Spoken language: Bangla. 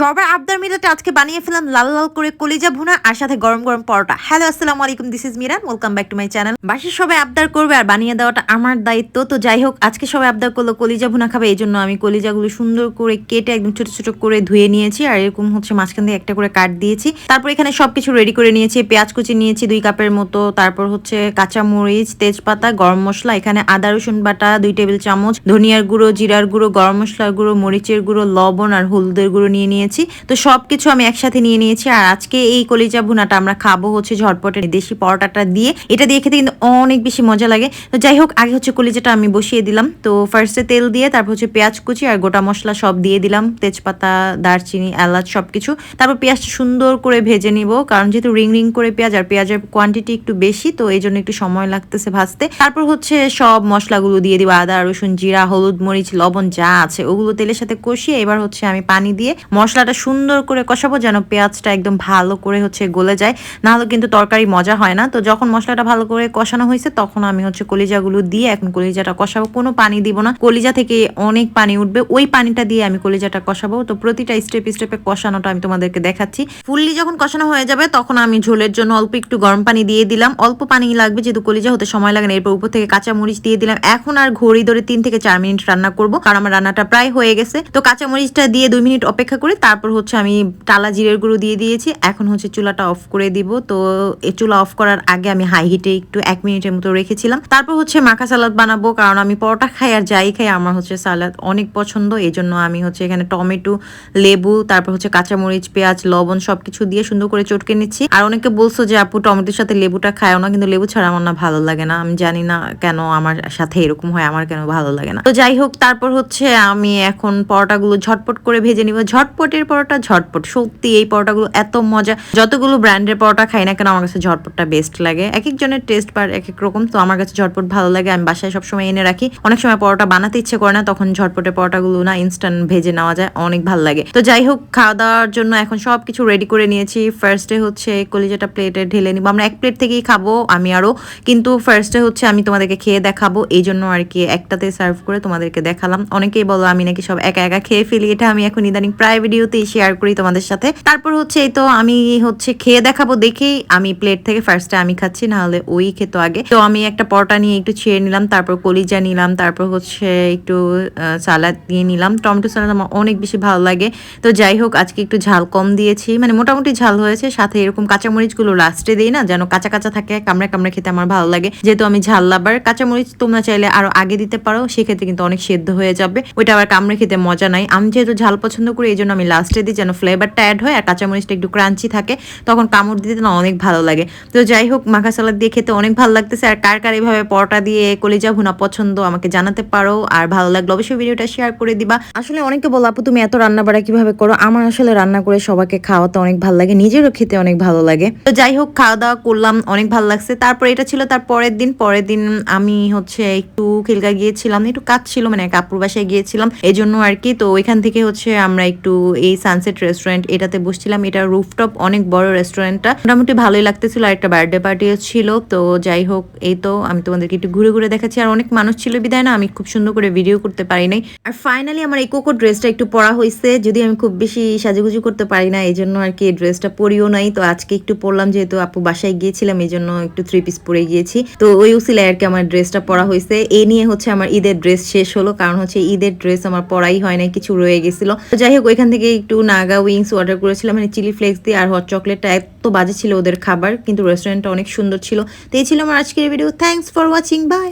সবার আবদার মিরাতে আজকে বানিয়ে ফেলাম লাল লাল করে কলিজা ভুনা আর সাথে গরম গরম পরোটা। হ্যালো, আসসালামু আলাইকুম this is Miran welcome back to my channel বাসার সবাই আবদার করবে আর বানিয়ে দেওয়াটা আমার দায়িত্ব, তো যাই হোক, আজকে সবাই আবদার করল কলিজা ভুনা খাবে, এই জন্য আমি কলিজাগুলো সুন্দর করে কেটে একদম ছোট ছোট করে ধুয়ে নিয়েছি আর এরকম হচ্ছে মাঝখান দিয়ে একটা করে কাট দিয়েছি। তারপর এখানে সবকিছু রেডি করে নিয়েছি, পেঁয়াজ কুচি নিয়েছি দুই কাপের মতো, তারপর হচ্ছে কাঁচা মরিচ তেজপাতা, গরম মশলা, এখানে আদা, রসুন বাটা, দুই টেবিল চামচ, ধনিয়ার গুঁড়ো, জিরার গুঁড়ো, গরম মশলার গুঁড়ো, মরিচের গুঁড়ো, লবণ আর হলুদের গুঁড়ো নিয়ে নিয়েছি। তো সবকিছু আমি একসাথে নিয়ে নিয়েছি। আর আজকে এই কলিজা ভুনাটা আমরা খাব হচ্ছে ঝটপটের দেশি পরোটাটা দিয়ে। এটা দিয়ে খেতে কিন্তু অনেক বেশি মজা লাগে। তো যাই হোক, আগে হচ্ছে কলিজাটা আমি বসিয়ে দিলাম। তো ফার্স্টে তেল দিয়ে, তারপর হচ্ছে পেঁয়াজ কুচি আর গোটা মশলা সব দিয়ে দিলাম। তেজপাতা, দারচিনি, এলাচ সব কিছু তারপর পেঁয়াজটা সুন্দর করে ভেজে নিব। কারণ যেহেতু রিং রিং করে পেঁয়াজ আর পেঁয়াজের কোয়ান্টিটি একটু বেশি, তো এই জন্য একটু সময় লাগতেছে ভাজতে। তারপর হচ্ছে সব মশলাগুলো দিয়ে দিব। আদা, রসুন, জিরা, হলুদ, মরিচ, লবণ যা আছে, ওগুলো তেলের সাথে কষিয়ে এবার হচ্ছে আমি পানি দিয়ে মশলাটা সুন্দর করে কষাবো যেন পেঁয়াজটা একদম ভালো করে হচ্ছে গলে যায়। না হলে কিন্তু তরকারি মজা হয় না। তো যখন মশলাটা ভালো করে কষানো হয়েছে, তখন আমি হচ্ছে কলিজাগুলো দিয়ে এখন কলিজাটা কষাবো। কোনো পানি দিব না। কলিজা থেকে অনেক পানি উঠবে। ওই পানিটা দিয়ে আমি কলিজাটা কষাবো। তো প্রতিটা স্টেপ স্টেপে কষানোটা আমি তোমাদেরকে দেখাচ্ছি। ফুললি যখন কষানো হয়ে যাবে, তখন আমি ঝোলের জন্য অল্প একটু গরম পানি দিয়ে দিলাম। অল্প পানি লাগবে, যেহেতু কলিজা হতে সময় লাগে না। এরপর উপর থেকে কাঁচা মরিচ দিয়ে দিলাম। এখন আর ঘড়ি ধরে তিন থেকে চার মিনিট রান্না করব, কারণ আমার রান্নাটা প্রায় হয়ে গেছে। তো কাঁচা মরিচটা দিয়ে দুই মিনিট অপেক্ষা করে তারপর হচ্ছে আমি টালা জিরের গুঁড়ো দিয়ে দিয়েছি। এখন হচ্ছে চুলাটা অফ করে দিব। তো এই চুলা অফ করার আগে আমি হাই হিটে একটু এক মিনিটের মতো রেখেছিলাম। তারপর হচ্ছে মাখা সালাদ বানাবো, কারণ আমি পরোটা খাই আর যাই খাই আমার হচ্ছে সালাদ অনেক পছন্দ। এই জন্য আমি হচ্ছে এখানে টমেটো, লেবু, তারপর হচ্ছে কাঁচামরিচ, পেঁয়াজ, লবণ সবকিছু দিয়ে সুন্দর করে চটকে নিচ্ছি। আর অনেকে বলছো যে, আপু, টমেটোর সাথে লেবুটা খায় না, কিন্তু লেবু ছাড়া আমার না ভালো লাগে না। আমি জানি না কেন আমার সাথে এরকম হয়, আমার কেন ভালো লাগে না। তো যাই হোক, তারপর হচ্ছে আমি এখন পরোটাগুলো ঝটপট করে ভেজে নিব। ঝটপটের পরোটা ঝটপট। সত্যি এই পরোটাগুলো এত মজা। যতগুলো ব্র্যান্ডের পরোটা খাই না কেন, আমার কাছে ঝটপটটা বেস্ট লাগে। এক একজনের টেস্ট বার এক এক রকম, তো আমার কাছে ঝটপট ভালো লাগে। আমি বাসায় সবসময় এনে রাখি। অনেক সময় পরোটা বানাতে ইচ্ছে করে না, তখন ঝটপটের পরোটাগুলো না ইনস্ট্যান্ট ভেজে নেওয়া যায়। অনেক ভালো লাগে। তো যাই হোক খাওয়া দাওয়ার জন্য এখন সব কিছু রেডি করে নিয়েছি। ফার্স্টে হচ্ছে কলিজাটা প্লেটে ঢেলে নিব। আমরা এক প্লেট থেকেই খাব, আমি আরও কিন্তু ফার্স্টে হচ্ছে আমি তোমাদেরকে খেয়ে দেখাবো। এই জন্য আর কি একটাতে সার্ভ করে তোমাদেরকে দেখালাম। অনেকেই বলো, আমি নাকি সব একা একা খেয়ে ফেলি। এটা আমি এখন ইদানিং প্রায় ভিডিওতেই শেয়ার করি তোমাদের সাথে। তারপর হচ্ছে এই তো আমি হচ্ছে খেয়ে দেখাবো দেখেই আমি প্লেট থেকে ফার্স্টে আমি খাচ্ছি না হলে ওই খেতো আগে। তো আমি একটা পরোটা নিয়ে একটু ছেড়ে নিলাম, তারপর কলিজা নিলাম, তারপর হচ্ছে একটু সালাদ দিয়ে নিলাম। টমেটো সালাদ আমার অনেক বেশি ভালো লাগে। তো যাই হোক, আজকে একটু ঝাল কম দিয়েছি। মানে মোটামুটি ঝাল হয়েছে, সাথে এরকম কাঁচামরিচগুলো লাস্টে দিই না, যেন কাঁচা কাঁচা থাকে, কামড়ে কামড়ে খেতে আমার ভালো লাগে। যেহেতু আমি ঝাল লাবার কাঁচামরিচ তোমরা চাইলে আরও আগে দিতে পারো, সেক্ষেত্রে কিন্তু অনেক সেদ্ধ হয়ে যাবে। ওইটা আবার কামড়ে খেতে মজা নাই। আমি যেহেতু ঝাল পছন্দ করি, এই জন্য আমি লাস্টে দিই যেন ফ্লেভারটা অ্যাড হয় আর কাঁচামরিচটা একটু ক্রাঞ্চি থাকে, তখন কামড় দিতে না অনেক ভালো লাগে। তো যাই হোক মাখা সালাদ দিয়ে খেতে অনেক ভালো লাগতেছে আর কার কার এইভাবে পরোটা দিয়ে কলিজা ভুনা পছন্দ আমাকে জানাতে পারো আর ভালো লাগল অবশ্যই ভিডিওটা শেয়ার করে দিবা। আসলে অনেকে বলো, আপু, তুমি এত রান্না বাড়া কীভাবে করো? আমার আসলে রান্না করে সবাইকে খাওয়াতে অনেক ভালো লাগে, নিজেরও খেতে অনেক ভালো লাগে। তো যাই হোক খাওয়া দাওয়া করলাম, অনেক ভালো লাগছে। তারপর এটা ছিল তার পরের দিন। পরের দিন আমি হচ্ছে একটু খিলগা গিয়েছিলাম, একটু কাজ ছিল মানে কাপুর বাসায় গিয়েছিলাম এই জন্য আর কি। তো ওইখান থেকে হচ্ছে আমরা একটু এই সানসেট রেস্টুরেন্ট এটাতে বসছিলাম। এটা রুফটপ অনেক বড় রেস্টুরেন্টটা মোটামুটি ভালোই লাগতেছিল। আর একটা বার্থডে পার্টিও ছিল। তো যাই হোক, এই তো আমি তোমাদেরকে একটু ঘুরে ঘুরে দেখাচ্ছি। আর অনেক মানুষ ছিল বিদায় না, আমি খুব সুন্দর করে ভিডিও করতে পারি নাই। আর ফাইনালি আমার এই কোকো ড্রেসটা একটু পরা হয়েছে যদি আমি খুব বেশি সাজুগুজু করতে পারি না এই জন্য আর কি এই ড্রেসটা পরিও নাই। তো আজকে একটু পরলাম, যেহেতু আপু বাসায় গিয়েছিলাম এই জন্য একটু থ্রি পিস পরে গিয়েছি। তো ওই উসিলায় আর কি আমার ড্রেসটা পরা হয়েছে এ নিয়ে হচ্ছে আমার ঈদের ড্রেস শেষ হলো। কারণ হচ্ছে ঈদের ড্রেস আমার পরাই হয় না কিছু রয়ে গেছিল। যাই হোক, ওইখান থেকে একটু নাগা উইংস অর্ডার করেছিলাম মানে চিলি ফ্লেক্স দিয়ে আর হট চকলেটটা এত বাজে ছিল ওদের খাবার, কিন্তু রেস্টুরেন্টটা অনেক সুন্দর ছিল। তো এই ছিল আমার আজকের video thanks for watching bye